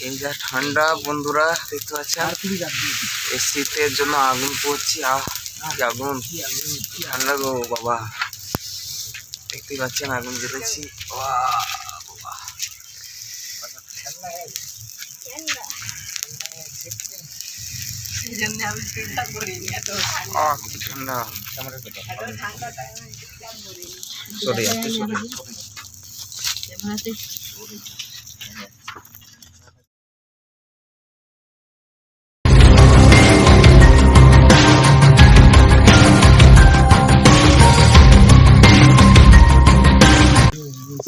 এই যা ঠান্ডা বন্ধুরা দেখতে পাচ্ছেন? এই শীতের জন্য আগুন পড়ছি আহ কি আগুন? ঠান্ডা গো বাবা। দেখতে পাচ্ছেন আগুন জ্বেলেছি। ঠান্ডা। ঠান্ডাটা সরে যাচ্ছে সরে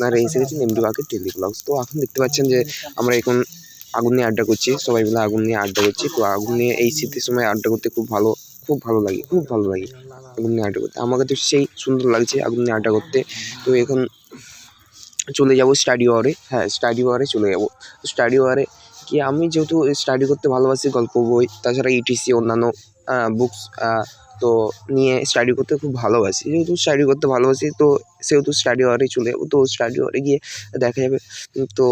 আপনারা এসে গেছেন এমডি বাকের টেলি ব্লগস তো এখন দেখতে পাচ্ছেন যে আমরা এখন আগুন নিয়ে আড্ডা করছি, সবাই মিলে আগুন নিয়ে আড্ডা করছি। তো আগুন নিয়ে এই শীতের সময় আড্ডা করতে খুব ভালো খুব ভালো লাগে, খুব ভালো লাগে আগুন নিয়ে আড্ডা করতে। আমাকে তো সেই সুন্দর লাগছে আগুন নিয়ে আড্ডা করতে। তো এখন চলে যাব স্টাডি ওয়ারে হ্যাঁ স্টাডি ওয়ারে চলে যাব। স্টাডি ওয়ারে কি আমি যেহেতু স্টাডি করতে ভালোবাসি গল্প বই, তাছাড়া ইটিসি অন্যান্য বুকস তো নিয়ে স্টাডি করতে খুব ভালোবাসি। যেহেতু স্টাডি করতে ভালোবাসি, তো সেহেতু স্টাডি আওয়ারে চলে যাব। তো স্টাডি আওয়ারে গিয়ে দেখা যাবে তো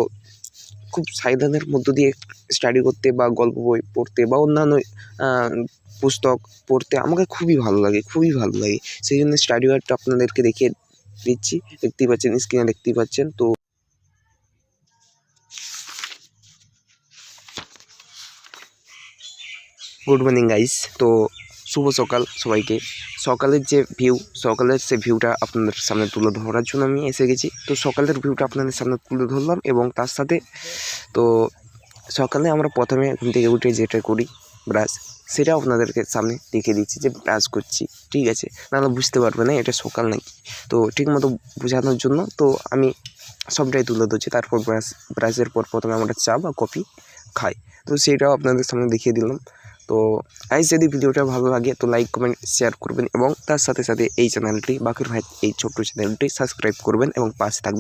খুব সাবধানের মধ্য দিয়ে স্টাডি করতে বা গল্প বই পড়তে বা অন্যান্য পুস্তক পড়তে আমাকে খুবই ভালো লাগে, খুবই ভালো লাগে। সেই জন্য স্টাডি আওয়ারটা আপনাদেরকে দেখিয়ে দিচ্ছি। দেখতেই পাচ্ছেন স্ক্রিনে দেখতেই পাচ্ছেন, তো গুড মর্নিং গাইস তো শুভ সকাল সবাইকে। সকালের যে ভিউ সকালের সে ভিউটা আপনাদের সামনে তুলে ধরার জন্য আমি এসে গেছি। তো সকালের ভিউটা আপনাদের সামনে তুলে ধরলাম এবং তার সাথে তো সকালে আমরা প্রথমে ঘুম থেকে উঠে যেটা করি ব্রাশ সেটাও আপনাদেরকে সামনে দেখিয়ে দিচ্ছি যে ব্রাশ করছি, ঠিক আছে? নাহলে বুঝতে পারবে না এটা সকাল নাকি। তো ঠিক মতো বোঝানোর জন্য তো আমি সবটাই তুলে ধরছি। তারপর ব্রাশ ব্রাশের পর প্রথমে আমরা চা বা কফি খাই। তো সেটাও আপনাদের সামনে দেখিয়ে দিলাম। তো আজ যদি ভিডিওটা ভালো লাগে তো লাইক কমেন্ট শেয়ার করবেন এবং তার সাথে সাথে এই চ্যানেলটি বাকির ভাই এই ছোট্ট চ্যানেলটি সাবস্ক্রাইব করবেন এবং পাশে থাকবেন।